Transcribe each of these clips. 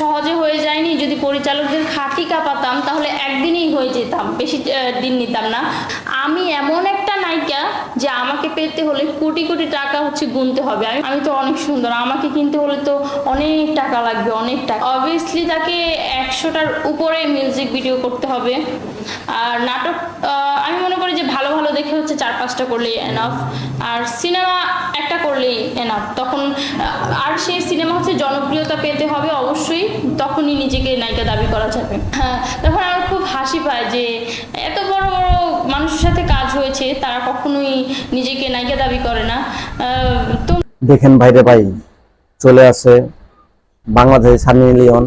সহজে হয়ে যায়নি, যদি পরিচালকদের খাতি কাঁপাতাম, তাহলে একদিনেই হয়ে যেতাম, বেশি দিন নিতাম না। আমি এমন একটা নায়িকা যে পেতে হলে কোটি কোটি টাকা হচ্ছে গুনতে হবে। আমি আমি তো অনেক সুন্দর, আমাকে কিনতে হলে তো অনেক টাকা লাগবে, অনেক টাকা। অবভিয়াসলি তাকে একশোটার উপরে মিউজিক ভিডিও করতে হবে। আর নাটক আমি মনে করি যে ভালো ভালো দেখে হচ্ছে চার পাঁচটা করলেই এনাফ আর সিনেমা একটা করলেই এনাফ তখন আর সেই সিনেমা হচ্ছে জনপ্রিয়তা পেতে হবে অবশ্যই, তখনই নিজেকে নায়িকা দাবি করা যাবে। হ্যাঁ তখন আমার খুব হাসি পায় যে এত বড় বড় মানুষের সাথে কাজ হয়েছে তারা কখনোই নিজেকে নায়িকা দাবি করে না। তো দেখেন ভাইরে ভাই, চলে আসে বাংলাদেশে সানি লিওন,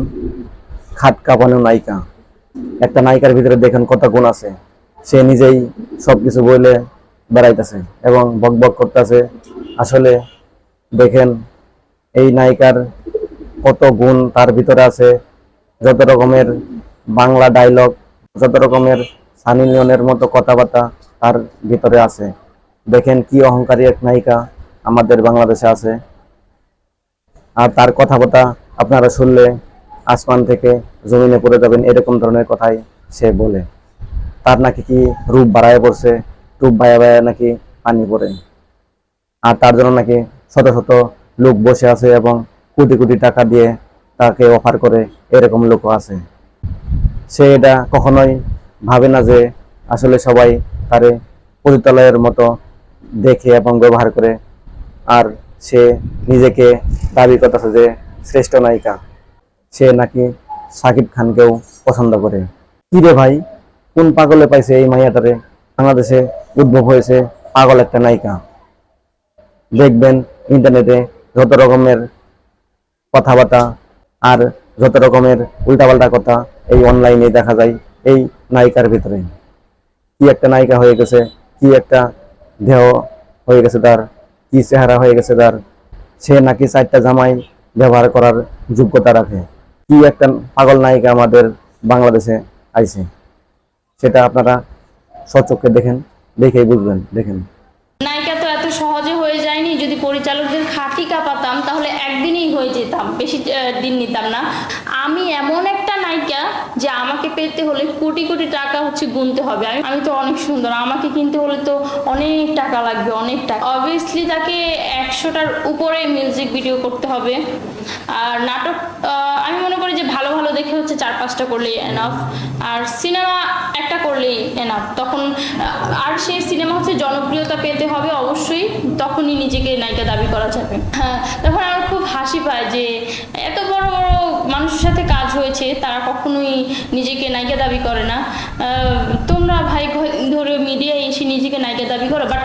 খাট কাঁপানো নায়িকা। একটা নায়িকার ভিতরে দেখেন কত গুণ আছে। সে নিজেই সবকিছু বলে বেড়াইতেছে এবং বক বক করতেছে। আসলে দেখেন এই নায়িকার কত গুণ তার ভিতরে আছে। যত রকমের বাংলা ডায়লগ যত রকমের সানি লিওনের মতো কথাবার্তা তার ভিতরে আছে। দেখেন কি অহংকারী এক নায়িকা আমাদের বাংলাদেশে আছে। আর তার কথাবার্তা আপনারা শুনলে আসমান থেকে জমিনে পড়ে যাবেন এরকম ধরনের কথাই সে বলে। তার নাকি কি রূপ বাড়ায় পড়ছে রূপ বায়া বায়া নাকি পানি পড়ে। আর তার জন্য নাকি শত শত লোক বসে আছে এবং কোটি কোটি টাকা দিয়ে তাকে অফার করে এরকম লোকও আছে। সে এটা কখনোই ভাবে না যে আসলে সবাই তারে পতিতালয়ের মতো দেখে এবং ব্যবহার করে। আর সে নিজেকে দাবি করতেছে যে, শ্রেষ্ঠ নায়িকা। সে নাকি সাকিব খানকেও পছন্দ করে। কি রে ভাই, কোন পাগলে পাইছে এই মাইয়াটারে? বাংলাদেশে উদ্ভব হয়েছে পাগল একটা নায়িকা। দেখবেন ইন্টারনেটে যত রকমের কথাবার্তা আর যত রকমের উল্টাপাল্টা কথা এই অনলাইনে দেখা যায় এই নায়িকার ভিতরে। কি একটা নায়িকা হয়ে গেছে, কি একটা দেহ হয়ে গেছে তার, কি চেহারা হয়ে গেছে তার, সে নাকি চারটা জামাই ব্যবহার করার যোগ্যতা রাখে। কি একটা পাগল নায়িকা আমাদের বাংলাদেশে আইছে, সেটা আপনারা সচক্ষে দেখেন, দেখেই বুঝবেন, দেখেন। নায়িকা তো এত সহজে হয়ে যায়নি, যদি পরিচালকদের খাতি কাঁপাতাম, তাহলে একদিনেই হয়ে যেতাম, বেশি দিন নিতাম না। আমি এমন একটা নায়িকা যে আমাকে পেতে হলে কোটি কোটি টাকা হচ্ছে গুনতে হবে। আমি তো অনেক সুন্দর। আমাকে কিনতে হলে তো অনেক টাকা লাগবে, অনেক টাকা। অবভিয়াসলি তাকে একশোটার উপরে মিউজিক ভিডিও করতে হবে। আর নাটক আমি মনে করি যে ভালো ভালো দেখে হচ্ছে চার পাঁচটা করলেই এনাফ আর সিনেমা একটা করলেই এনাফ তখন আর সেই সিনেমা হচ্ছে জনপ্রিয়তা পেতে হবে অবশ্যই। তখনই নিজেকে নায়িকা দাবি করা যাবে। হ্যাঁ তখন আমার খুব হাসি পায় যে এত বড় মানুষের সাথে কাজ হয়েছে, তারা কখনোই নিজেকে নায়িকা দাবি করে না। তোমরা ভাই ধরে মিডিয়ায় এসে নিজেকে নায়িকা দাবি করো বাট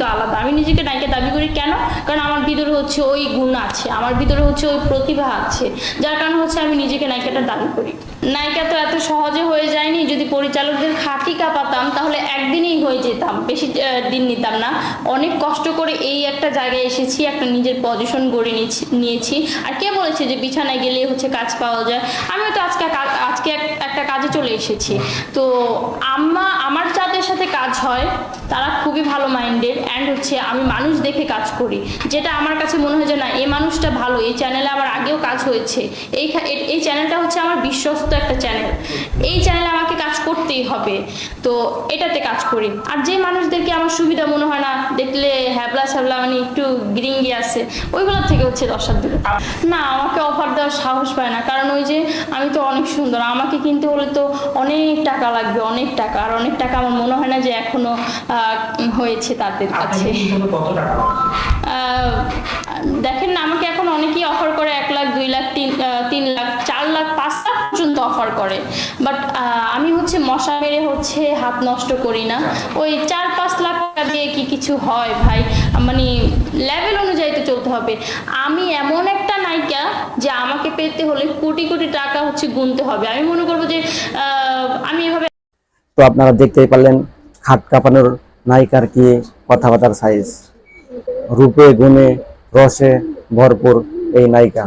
কিন্তু আলাদা। আমি নিজেকে নায়িকা দাবি করি কেন? কারণ আমার ভিতরে হচ্ছে ওই গুণ আছে, আমার ভিতরে হচ্ছে ওই প্রতিভা আছে, যার কারণে হচ্ছে আমি নিজেকে নায়িকাটা দাবি করি। নায়িকা তো এত সহজে হয়ে যায়নি, যদি পরিচালকদের খাতি কাঁপাতাম, তাহলে একদিনেই হয়ে যেতাম, বেশি দিন নিতাম না। অনেক কষ্ট করে এই একটা জায়গায় এসেছি, একটা নিজের পজিশন গড়ে নিয়েছি আর কে বলেছে যে বিছানায় গেলে হচ্ছে কাজ পাওয়া যায়? আমিও তো আজকে আজকে এক- একটা কাজে চলে এসেছি। তো আম্মা, আমার যাদের সাথে কাজ হয়, তারা খুবই ভালো মাইন্ডেড অ্যান্ড হচ্ছে আমি মানুষ দেখে কাজ করি। যেটা আমার কাছে মনে হয় যে না এই মানুষটা ভালো, এই চ্যানেলে আমার আগেও কাজ হয়েছে। এই এই চ্যানেলটা হচ্ছে আমার বিশ্বস্ত একটা চ্যানেল এই চ্যানেলে আমাকে কাজ করতেই হবে। তো এটাতে কাজ করি। আর যে মানুষদেরকে আমার সুবিধা মনে হয় না, দেখলে হ্যাবলা ছ্যাবলা মানে একটু গিরিঙ্গি আছে, ওইগুলোর থেকে হচ্ছে দশার দিকে না, আমাকে অফার দেওয়ার সাহস পায় না। কারণ অনেক সুন্দর। আমাকে কিনতে হলে তো অনেক টাকা লাগবে অনেক টাকা। আর অনেক টাকা আমার মনে হয় না যে এখনও আহ, হয়েছে তাদের কাছে। দেখেন না আমাকে এখন অনেকেই অফার করে এক লাখ দুই লাখ তিন তিন লাখ চার লাখ পাঁচ লাখ পর্যন্ত অফার করে। বাট মশা মেরে হচ্ছে হাত নষ্ট করি না। ওই চার পাঁচ লাখ টাকা দিয়ে কি কিছু হয় ভাই? মানে লেভেল অনুযায়ী তো চলতে হবে। আমি এমন একটা নায়িকা যে আমাকে পেতে হলে কোটি কোটি টাকা হচ্ছে গুনতে হবে। আমি মনে করব যে আমি এভাবে তো আপনারা দেখতেই পারলেন, হাত কাঁপানোর নায়িকার কি কথাবার্তার সাইজ রূপে, গুণে, রসে ভরপুর এই নায়িকা।